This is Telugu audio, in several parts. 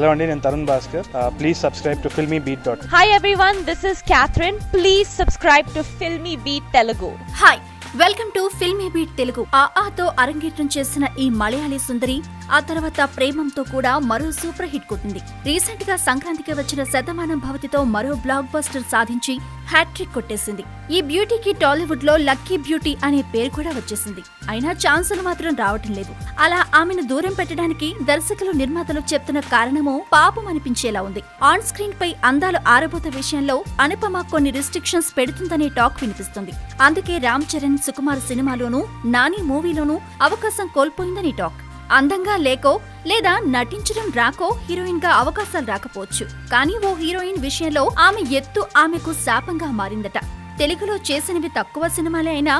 హలో అండి నేను Tarun Bhaskar please subscribe to Filmy Beat dot Hi everyone, this is Catherine. Please subscribe to Filmy Beat Telugu. Hi welcome to Filmy Beat Telugu ఆ ఆతో అరంగేట్రం చేసిన ఈ మలయాళీ సుందరి ఆ తర్వాత ప్రేమంతో కూడా మరో సూపర్ హిట్ కొట్టింది. రీసెంట్గా సంక్రాంతికి వచ్చిన శతమానం భవతితో మరో బ్లాక్ బస్టర్ సాధించి హ్యాట్రిక్ కొట్టేసింది. ఈ బ్యూటీకి టాలీవుడ్లో లక్కీ బ్యూటీ అనే పేరు కూడా వచ్చేసింది. అయినా ఛాన్సులు మాత్రం రావటం లేదు. అలా ఆమెను దూరం పెట్టడానికి దర్శకులు నిర్మాతలు చెప్తున్న కారణమో పాపం అనిపించేలా ఉంది. ఆన్ స్క్రీన్ పై అందాలు ఆరబోత విషయంలో అనుపమ కొన్ని రిస్ట్రిక్షన్స్ పెడుతుందనే టాక్ వినిపిస్తుంది. అందుకే రామ్ చరణ్ సుకుమార్ సినిమాలోనూ నాని మూవీలోనూ అవకాశం కోల్పోయిందని టాక్. అందంగా లేకో లేదా నటించడం రాకో హీరోయిన్గా అవకాశాలు రాకపోవచ్చు. కానీ ఓ హీరోయిన్ విషయంలో ఆమె ఎత్తు ఆమెకు శాపంగా మారిందట. తెలుగులో చేసినవి తక్కువ సినిమాలే అయినా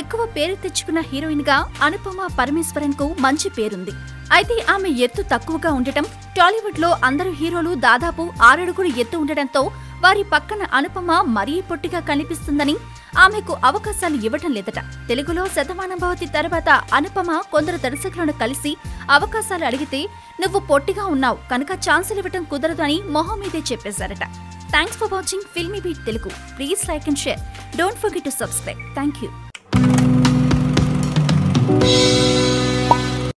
ఎక్కువ పేరు తెచ్చుకున్న హీరోయిన్గా అనుపమ పరమేశ్వరన్కు మంచి పేరుంది. అయితే ఆమె ఎత్తు తక్కువగా ఉండటం టాలీవుడ్లో అందరు హీరోలు దాదాపు ఆరడుగులు ఎత్తు ఉండటంతో వారి పక్కన అనుపమ మరీ పొట్టిగా కనిపిస్తుందని ఆమెకు అవకాశాలు ఇవ్వటం లేదట. తెలుగులో శతమానం భవతి తర్వాత అనుపమ కొందరు దర్శకులను కలిసి అవకాశాలు అడిగితే నువ్వు పొట్టిగా ఉన్నావు కనుక ఛాన్సులు ఇవ్వటం కుదరదు అని మొహం మీదే చెప్పేశారట. Thanks for watching Filmy Beat Telugu please like and share don't forget to subscribe thank you